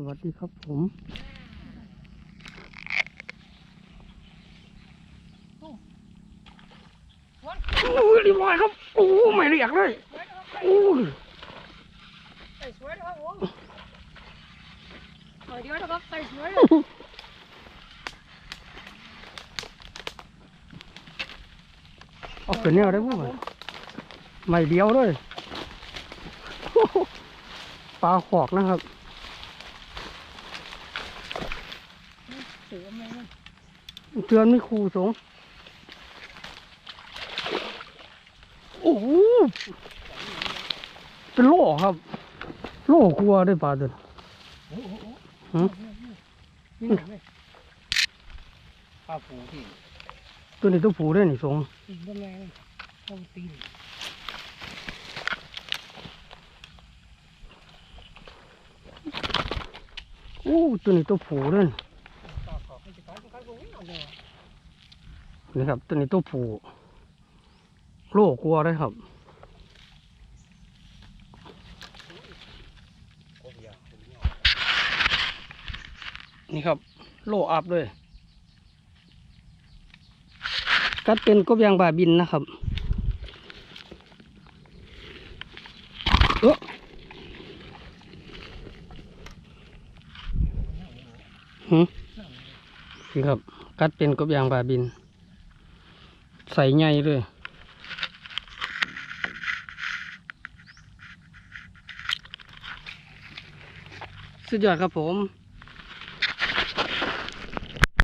สวัสดีครับผมโอ้ยเรียบร้อยครับ โอ้ไม่เรียกเลยโอ้ยใส่สวยนะครับผมสวยดีนะครับใส่สวยเอาขึ้นแนวได้ปุ๊บไม่เดียวเลยโอ้โหปลาขอกนะครับ เสือแม่งเตือนไม่ครูสงโอ้โหเป็นโล่ครับ โล่กลัวได้ปลาตัวนี้โอ้โหหืมนี่ไงข้าวปูที่ตัวนี้ตัวผูได้นี่สงตีนแม่งเอาตีนโอ้ตัวนี้ตัวผูได้ นี่ครับตัวนี้ตัวผูโล่กลัวได้ครับนี่ครับ โล่อัพเลยกัดเป็นกบยางบาบินนะครับเออหืมครับ กัดเป็นกบยางบาบิน ใส่ใหญ่เลยสุดยอดครับผม